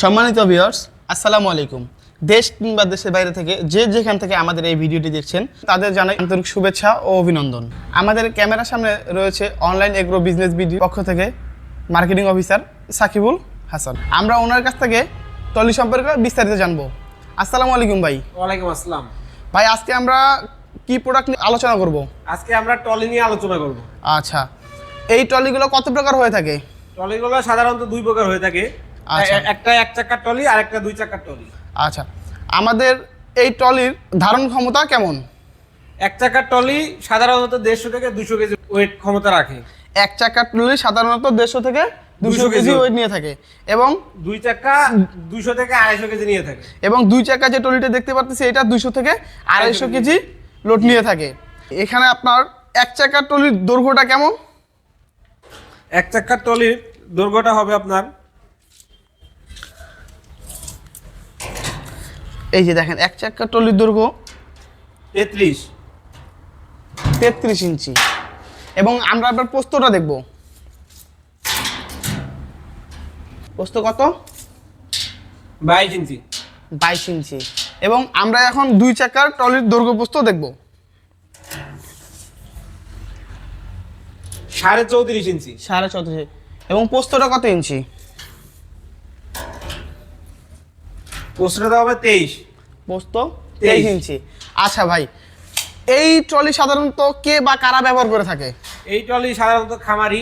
সম্মানিত ভিউয়ার্স আসসালামু আলাইকুম। দেশ কিংবা দেশের বাইরে থেকে যে যেখান থেকে আমাদের এই ভিডিওটি দেখছেন তাদের জানাই আন্তরিক শুভেচ্ছা ও অভিনন্দন। আমাদের ক্যামেরার সামনে রয়েছে অনলাইন এগ্রো বিজনেস ভিডিও পক্ষ থেকে মার্কেটিং অফিসার সাকিবুল হাসান। আমরা ওনার কাছ থেকে টলি সম্পর্কে বিস্তারিত জানব। আসসালামু আলাইকুম ভাই। ওয়ালাইকুম আসসালাম। ভাই আজকে আমরা কি প্রোডাক্ট নিয়ে আলোচনা করব? আজকে আমরা টলি নিয়ে আলোচনা করব। আচ্ছা। এই টলিগুলো কত প্রকার হয়ে থাকে? টলিগুলো সাধারণত দুই প্রকার হয়ে থাকে। একটা এক চাকার টলি আর একটা দুই চাকার টলি আচ্ছা। আমাদের এই টলির ধারণ ক্ষমতা কেমন? এক চাকার টলি সাধারণত দেড়শো থেকে দুশো কেজি ওয়েট ক্ষমতা রাখে। এক চাকার টলি সাধারণত দেড়শো থেকে দুশো কেজি ওয়েট নিয়ে থাকে। এবং দুই চাকা দুশো থেকে আড়াইশো কেজি নিয়ে থাকে। এবং দুই চাকা যে টলিটা দেখতে পাচ্ছি এটা দুশো থেকে আড়াইশো কেজি লোড নিয়ে থাকে। এখানে আপনার এক চাকার টলির দৈর্ঘ্যটা কেমন? এক চাকার টলির দৈর্ঘ্যটা হবে আপনার এই যে দেখেন এক চাকার টলির দৈর্ঘ্য তেত্রিশ। তেত্রিশ ইঞ্চি। এবং আমরা আপনার পোস্তটা দেখব। পোস্ত কত? বাইশ ইঞ্চি। বাইশ ইঞ্চি। এবং আমরা এখন দুই চাকার টলির দৈর্ঘ্য পোস্ত দেখব। সাড়ে চৌত্রিশ ইঞ্চি। সাড়ে চৌত্রিশ। এবং পোস্তটা কত ইঞ্চি? পোস্টটা হবে তেইশ। পোস্ত তেইশ। ইঞ্চি। আচ্ছা ভাই এই ট্রলি সাধারণত কে বা কারা ব্যবহার করে থাকে? এই টলি সাধারণত খামারি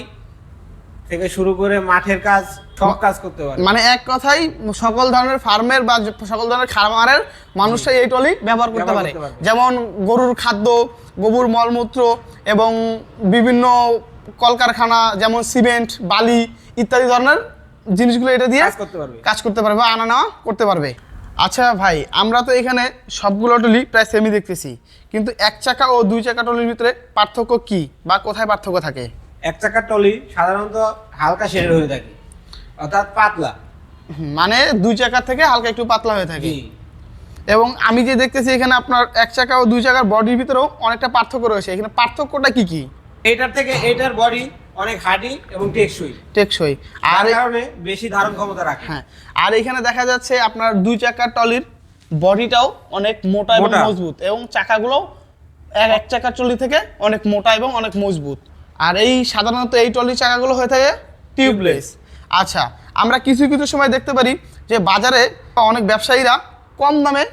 থেকে শুরু করে মাঠের কাজ সব কাজ করতে পারে। মানে এক কথাই সকল ধরনের ফার্মের বা সকল ধরনের খামারের মানুষরাই এই ট্রলি ব্যবহার করতে পারে। যেমন গরুর খাদ্য গরুর মলমূত্র এবং বিভিন্ন কলকারখানা যেমন সিমেন্ট বালি ইত্যাদি ধরনের জিনিসগুলো এটা দিয়ে কাজ করতে পারবে। কাজ করতে পারবে বা আনা নেওয়া করতে পারবে। আচ্ছা ভাই আমরা তো এখানে সবগুলো টলি প্রায় সেমি দেখতেছি। কিন্তু এক চাকা ও দুই চাকা টলির ভিতরে পার্থক্য কি? বা কোথায় পার্থক্য থাকে? এক চাকার টলি সাধারণত হালকা শেডের হয়ে থাকে অর্থাৎ পাতলা। মানে দুই চাকা থেকে হালকা একটু পাতলা হয়ে থাকে। এবং আমি যে দেখতেছি এখানে আপনার এক চাকা ও দুই চাকার বডির ভিতরেও অনেকটা পার্থক্য রয়েছে। এখানে পার্থক্যটা কি কি? এটার থেকে এটার বডি অনেক হার্ডি এবং টেকসই। টেকসই। আর কারণে বেশি ধারণ ক্ষমতা রাখে। হ্যাঁ। আর এখানে দেখা যাচ্ছে আপনার দুই চাকার টলির বডিটাও অনেক মোটা এবং মজবুত এবং চাকাগুলো এক এক চাকার টলি থেকে অনেক মোটা এবং অনেক মজবুত। আর এই সাধারণত এই টলির চাকাগুলো হয়ে থাকে টিউবলেস। আচ্ছা আমরা কিছু কিছু সময় দেখতে পারি যে বাজারে অনেক ব্যবসায়ীরা কম দামে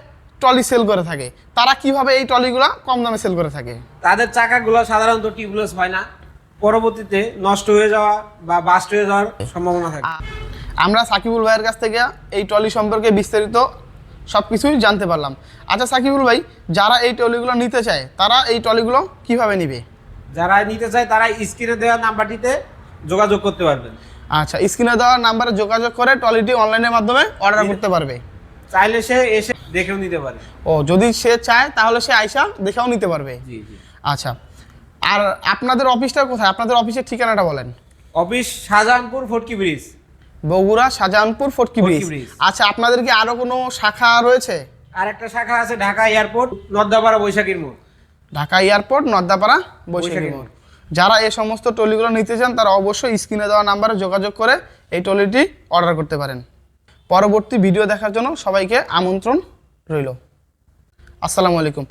টলি সেল করে থাকে। তারা কীভাবে এই টলিগুলো কম দামে সেল করে থাকে? তাদের চাকাগুলো সাধারণত টিউবলেস হয় না। পরবর্তীতে নষ্ট হয়ে যাওয়া বা বাস্ট হয়ে যাওয়ার সম্ভাবনা থাকে। আমরা সাকিবুল ভাইয়ের কাছ থেকে এই ট্রলি সম্পর্কে বিস্তারিত সব কিছুই জানতে পারলাম। আচ্ছা সাকিবুল ভাই যারা এই ট্রলিগুলো নিতে চায় তারা এই ট্রলিগুলো কীভাবে নিবে? যারা নিতে চায় তারা স্ক্রিনে দেওয়া নাম্বারটিতে যোগাযোগ করতে পারবেন। আচ্ছা স্ক্রিনে দেওয়া নাম্বারে যোগাযোগ করে ট্রলিটি অনলাইনের মাধ্যমে অর্ডার করতে পারবে। চাইলে সে এসে দেখেও নিতে পারে। ও যদি সে চায় তাহলে সে আইসা দেখেও নিতে পারবে। জি জি। আচ্ছা আর আপনাদের অফিসটা কোথায়? আপনাদের অফিসের ঠিকানাটা বলেন। Office Shahjahanpur Fatki bridge. Bogura Shahjahanpur Fatki bridge. আচ্ছা আপনাদের কি আরও কোনো শাখা রয়েছে? আর একটা শাখা আছে ঢাকা এয়ারপোর্ট নর্দাপাড়া বৈশাখীর মোড়। ঢাকা এয়ারপোর্ট নর্দাপাড়া বৈশাখী বৈশাখী মোড়। যারা এই সমস্ত টলিগুলো নিতে চান তারা অবশ্যই স্ক্রিনে দেওয়া নাম্বারে যোগাযোগ করে এই টলিটি অর্ডার করতে পারেন। পরবর্তী ভিডিও দেখার জন্য সবাইকে আমন্ত্রণ রইল। আসসালামু আলাইকুম।